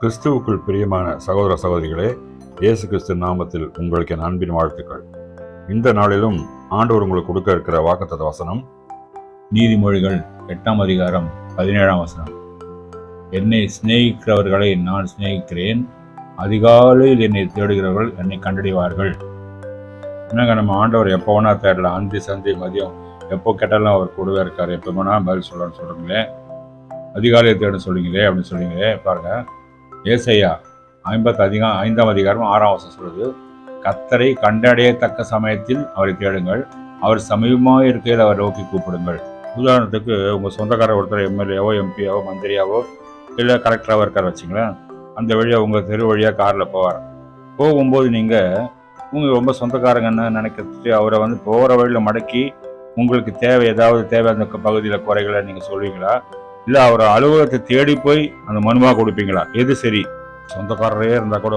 கிறிஸ்துவுக்குள் பிரியமான சகோதர சகோதரிகளே இயேசு கிறிஸ்து நாமத்தில் உங்களுக்கு என் அன்பின் வாழ்த்துக்கள். இந்த நாளிலும் ஆண்டவர் உங்களுக்கு கொடுக்க இருக்கிற வாக்குத்தத்த வசனம் நீதிமொழிகள் எட்டாம் அதிகாரம் பதினேழாம் வசனம். என்னை சிநேகிக்கிறவர்களை நான் சிநேகிக்கிறேன் அதிகாலையில் என்னை தேடுகிறவர்கள் என்னை கண்டடைவார்கள். என்னங்க நம்ம ஆண்டவர் எப்போ வேணா தேடலாம் அந்தி சந்தி மதியம். எப்போ கேட்டாலும் அவர் கூடவே இருக்கார். எப்போ வேணா பதில் சொல்லணும்னு சொல்கிறீங்களே அதிகாலையை தேட சொல்லுங்களே அப்படின்னு சொல்லுங்களே பாருங்க. ஏசையா ஐம்பத்து அதிகம் ஐந்தாம் அதிகாரம் ஆறாம் வருஷம் சொல்லுது கத்தரை கண்டடையத்தக்க சமயத்தில் அவரை தேடுங்கள். அவர் சமீபமாக இருக்கையில் அவர் நோக்கி கூப்பிடுங்கள். உதாரணத்துக்கு உங்கள் சொந்தக்காரர் ஒருத்தர் எம்எல்ஏவோ எம்பியாவோ மந்திரியாவோ இல்லை கலெக்டராகவோ இருக்கார் வச்சுங்களேன் அந்த வழியாக உங்கள் தெரு வழியாக காரில் போவார்? போகும்போது நீங்கள் உங்கள் ரொம்ப சொந்தக்காரங்கன்னு நினைக்கிறது அவரை வந்து போகிற வழியில் மடக்கி உங்களுக்கு தேவை ஏதாவது தேவை அந்த பகுதியில் குறைகளை நீங்கள் சொல்வீங்களா? இல்லை அவர் அலுவலகத்தை தேடி போய் அந்த மனுவாக கொடுப்பீங்களா? எது சரி? சொந்தக்காரரே இருந்தால் கூட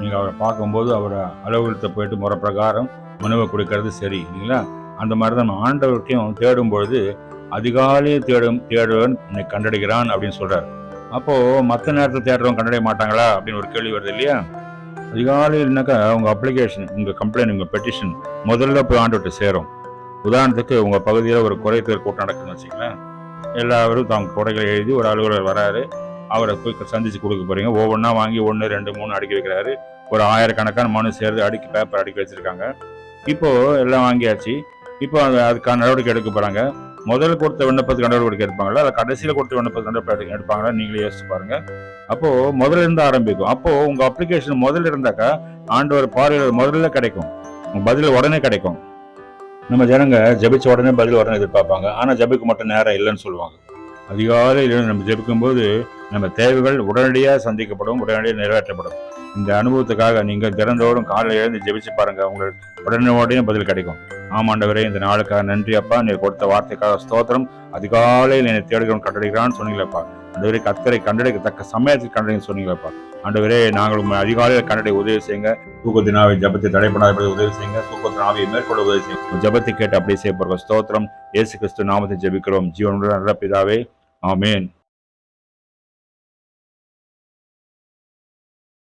நீங்கள் அவரை பார்க்கும்போது அவரை அலுவலகத்தை போயிட்டு முறை பிரகாரம் மனுவை கொடுக்கறது சரி இல்லைங்களா? அந்த மாதிரி தான் ஆண்டவர்கிட்டையும் தேடும் பொழுது அதிகாலையும் தேடும் தேடுவன் என்னை கண்டடைகிறான் அப்படின்னு சொல்கிறார் அப்போது மற்ற நேரத்தில் தேடுறவங்க கண்டடைய மாட்டாங்களா? அப்படின்னு ஒரு கேள்வி வருது இல்லையா? அதிகாலையில்னாக்கா உங்கள் அப்ளிகேஷன் உங்கள் கம்ப்ளைண்ட் உங்கள் பெட்டிஷன் முதல்ல போய் ஆண்டுகிட்ட சேரும். உதாரணத்துக்கு உங்கள் பகுதியில் ஒரு குறை தீர் கூட்டம் நடக்குதுன்னு வச்சுங்களேன் எல்லாரும் தாங்க குறைகளை எழுதி ஒரு அலுவலர் வராரு. அவரை போய் சந்திச்சு கொடுக்க போகிறீங்க ஒவ்வொன்றா வாங்கி ஒன்று ரெண்டு மூணு அடுக்கி வைக்கிறாரு. ஒரு ஆயிரக்கணக்கான மனு சேர்ந்து அடுக்கி பேப்பர் அடுக்கி வச்சுருக்காங்க. இப்போது எல்லாம் வாங்கியாச்சு. இப்போ அதுக்கான நடவடிக்கை எடுக்க போகிறாங்க முதல்ல கொடுத்த விண்ணப்பத்துக்கு நடவடிக்கை எடுப்பாங்களா? இல்லை கடைசியில் கொடுத்த விண்ணப்பத்துக்கு நடவடிக்கை எடுப்பாங்களா? நீங்களே யோசிச்சு பாருங்கள் அப்போது முதல்ல இருந்து ஆரம்பிக்கும். அப்போது உங்கள் அப்ளிகேஷன் முதல்ல இருந்தாக்கா ஆண்டவர் பார்வையாளர் முதல்ல கிடைக்கும். பதில் உடனே கிடைக்கும். நம்ம ஜனங்க ஜபிச்ச உடனே பதில் உடனே எதிர்பார்ப்பாங்க. ஆனால் ஜபிக்க மட்டும் நேரம் இல்லைன்னு சொல்லுவாங்க. அதிகாலையில் நம்ம ஜபிக்கும்போது நம்ம தேவைகள் உடனடியாக சந்திக்கப்படும் உடனடியாக நிறைவேற்றப்படும். இந்த அனுபவத்துக்காக நீங்கள் திறந்தோடும் காலையில் எழுந்து ஜெபிச்சு பாருங்க. உங்களுக்கு உடனே உடனே பதில் கிடைக்கும். ஆமாண்டவரே இந்த நாளுக்காக நன்றி அப்பா. நீ கொடுத்த வார்த்தைக்காக ஸ்தோத்திரம். அதிகாலையில் என்னை தேடுகிறோம் கண்டடைகிறான்னு சொன்னீங்களப்பா ஆண்டவரே கத்தரை கண்டடைக்கத்தக்க சமயத்தில் கண்டடைன்னு சொன்னீங்களப்பா ஆண்டவரே நாங்கள் உங்களை அதிகாலையில் கண்டடை உதவி செய்யுங்க. தூக்கத்தினாவை ஜபத்தை தடைப்படாதபடி உதவி செய்யுங்க. தூக்கத்தினாவை மேற்கொள்ள உதவி செய்யுங்க. ஜபத்தை கேட்டு அப்படியே செய்யப்படுற ஸ்தோத்திரம். இயேசு கிறிஸ்து நாமத்தை ஜபிக்கிறோம். ஜீவனுடன் நல்ல பிதாவே. ஆமேன்.